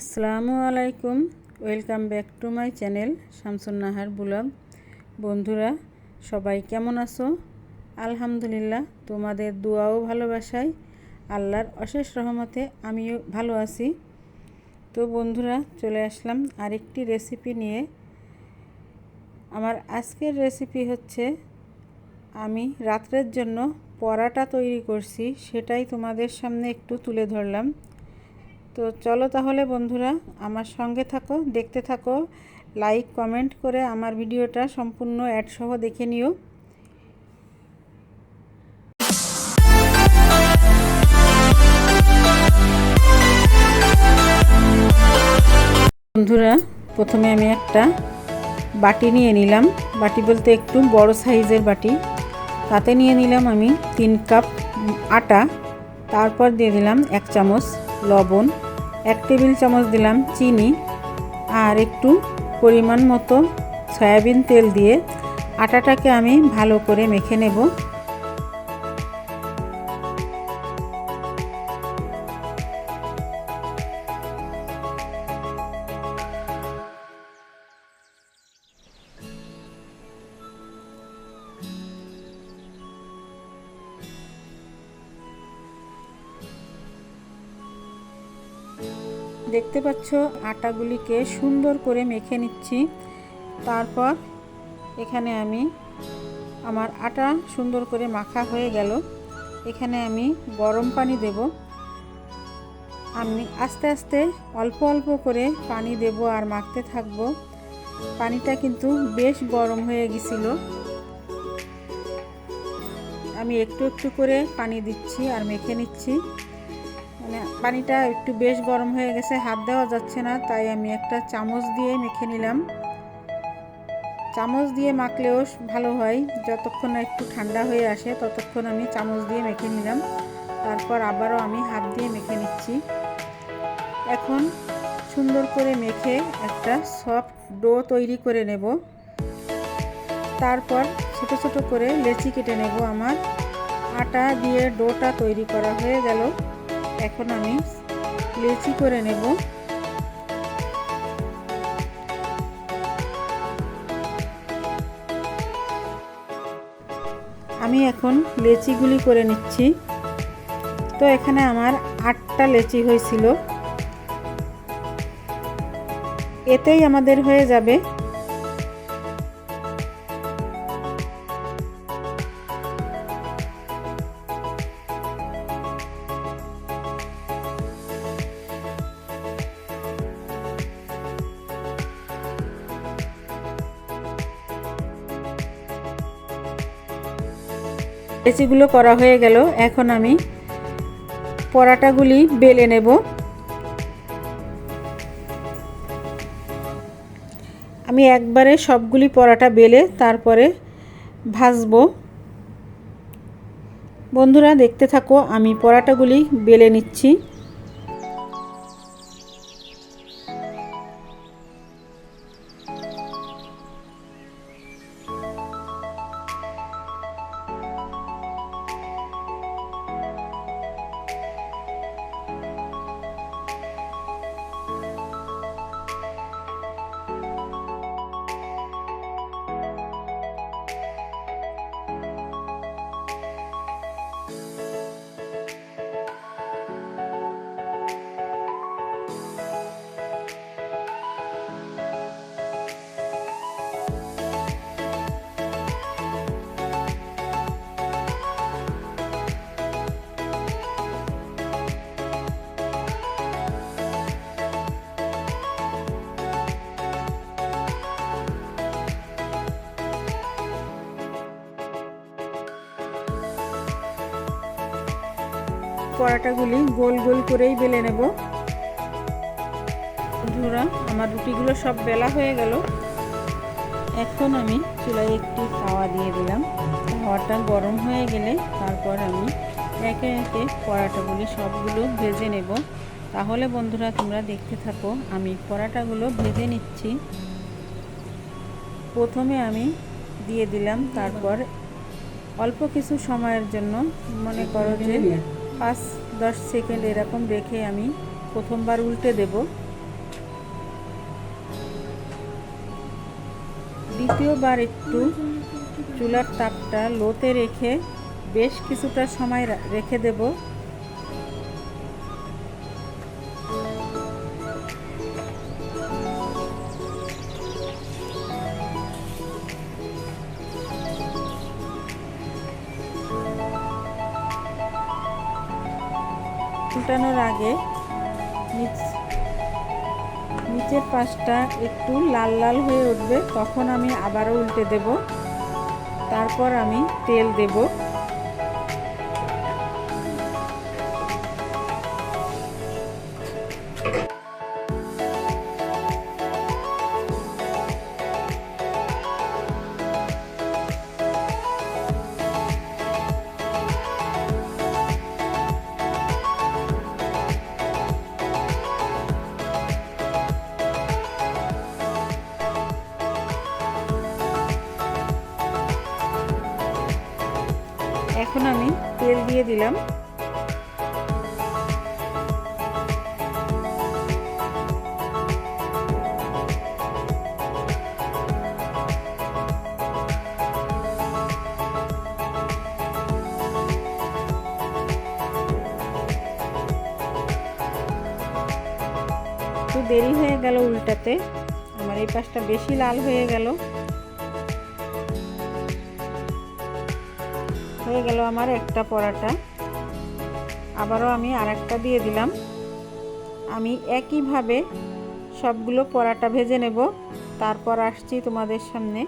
আসসালামু আলাইকুম। Welcome back to my channel Shamsun Nahar blog. বন্ধুরা, সবাই কেমন আছো? আলহামদুলিল্লাহ, তোমাদের দোয়াও ভালোবাসায়। আল্লাহর অশেষ রহমতে আমিও ভালো আছি। তো বন্ধুরা, চলে আসলাম আরেকটি রেসিপি নিয়ে। আমার আজকের রেসিপি হচ্ছে, আমি রাত্রের জন্য পরাটা তৈরি করছি, সেটাই তোমাদের সামনে একটু তুলে ধরলাম। তো চলো তাহলে বন্ধুরা, আমার সঙ্গে থাকো, দেখতে থাকো লাইক কমেন্ট করে আমার ভিডিওটা সম্পূর্ণ অ্যাডসহ দেখে নিও। বন্ধুরা, প্রথমে আমি একটা বাটি নিয়ে নিলাম। বাটি বলতে একটু বড় সাইজের বাটি। তাতে নিয়ে নিলাম আমি তিন কাপ আটা। তারপর দিয়ে দিলাম এক চামচ লবণ। এক টেবিল চামচ দিলাম চিনি আর একটু পরিমাণ মতো সয়াবিন তেল দিয়ে আটাটাকে আমি ভালো করে মেখে নেব। দেখতে পাচ্ছ, আটাগুলিকে সুন্দর করে মেখে নিচ্ছি। তারপর এখানে আমি আমার আটা সুন্দর করে মাখা হয়ে গেল। এখানে আমি গরম পানি দেব। আমি আস্তে আস্তে অল্প অল্প করে পানি দেব আর মাখতে থাকব। পানিটা কিন্তু বেশ গরম হয়ে গেছিল। আমি একটু একটু করে পানি দিচ্ছি আর মেখে নিচ্ছি। মানে পানিটা একটু বেশ গরম হয়ে গেছে, হাত দেওয়া যাচ্ছে না, তাই আমি একটা চামচ দিয়ে মেখে নিলাম। চামচ দিয়ে মাখলেও ভালো হয়, যতক্ষণ একটু ঠান্ডা হয়ে আসে ততক্ষণ আমি চামচ দিয়ে মেখে নিলাম। তারপর আবারও আমি হাত দিয়ে মেখে নিচ্ছি। এখন সুন্দর করে মেখে একটা সফট ডো তৈরি করে নেব। তারপর ছোট ছোট করে লেচি কেটে নেব। আমার আটা দিয়ে ডোটা তৈরি করা হয়ে গেল। এখন আমি লেচি করে নেব। আমি এখন লেচিগুলি করে নিচ্ছি। তো এখানে আমার আটটা লেচি হয়েছিল। এতেই আমাদের হয়ে যাবে। লেচিগুলো করা হয়ে গেল। এখন আমি পরাটাগুলি বেলে নেব। আমি একবারে সবগুলি পরাটা বেলে তারপরে ভাজবো। বন্ধুরা, দেখতে থাকো, আমি পরাটাগুলি বেলে নিচ্ছি। পরাটাগুলি গোল গোল করেই বেলে নেব। বন্ধুরা, আমার রুটিগুলো সব বেলা হয়ে গেল। এখন আমি চুলায় একটি তাওয়া দিয়ে দিলাম। তাওয়াটা গরম হয়ে গেলে তারপর আমি একে একে পরাটাগুলি সবগুলো ভেজে নেব। তাহলে বন্ধুরা, তোমরা দেখতে থাকো, আমি পরাটাগুলো ভেজে নিচ্ছি। প্রথমে আমি দিয়ে দিলাম, তারপর অল্প কিছু সময়ের জন্য মনে করো যে পাঁচ, দশ সেকেন্ড এরকম রেখে আমি প্রথমবার উল্টে দেব। দ্বিতীয়বার একটু চুলার তাপটা লোতে রেখে বেশ কিছুটা সময় রেখে দেবো। উল্টানোর আগে নিচ- নিচের পাশটা একটু লাল লাল হয়ে উঠবে, তখন আমি আবারও উল্টে দেব। তারপর আমি তেল দেব। এখন আমি তেল দিয়ে দিলাম। একটু দেরি হয়ে গেল উল্টাতে। আমার এই পাশটা বেশি লাল হয়ে গেল। আমার একটা পরাটা। আবারও আমি আর একটা দিয়ে দিলাম। আমি একইভাবে সবগুলো পরাটা ভেজে নেব। তারপর আসছি তোমাদের সামনে।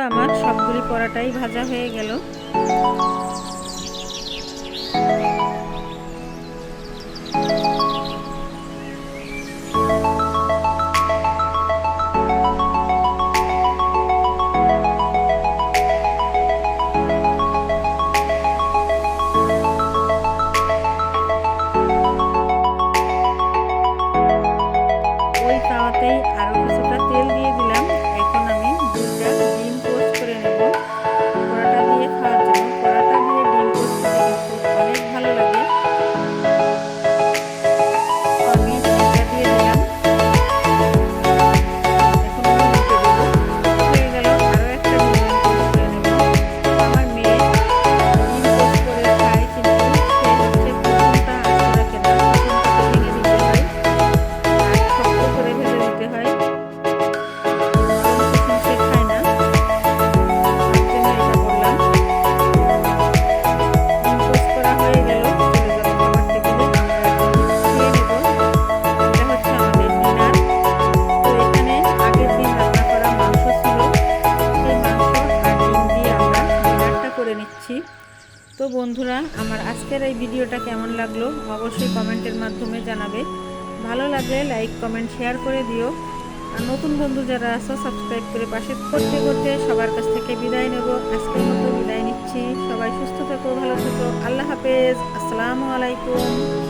আমার সবগুলি পরাটাই ভাজা হয়ে গেল। ওই কিছুটা কেমন লাগল অবশ্যই কমেন্টের মাধ্যমে জানাবে। ভালো লাগলে লাইক কমেন্ট শেয়ার করে দিও। আর নতুন বন্ধু যারা আছো সাবস্ক্রাইব করে পাশে করতে করতে সবার কাছ থেকে বিদায় নেব। আজকের মতো বিদায় নিচ্ছি। সবাই সুস্থ থাকো, ভালো থাকো। আল্লাহ হাফেজ। আসসালামু আলাইকুম।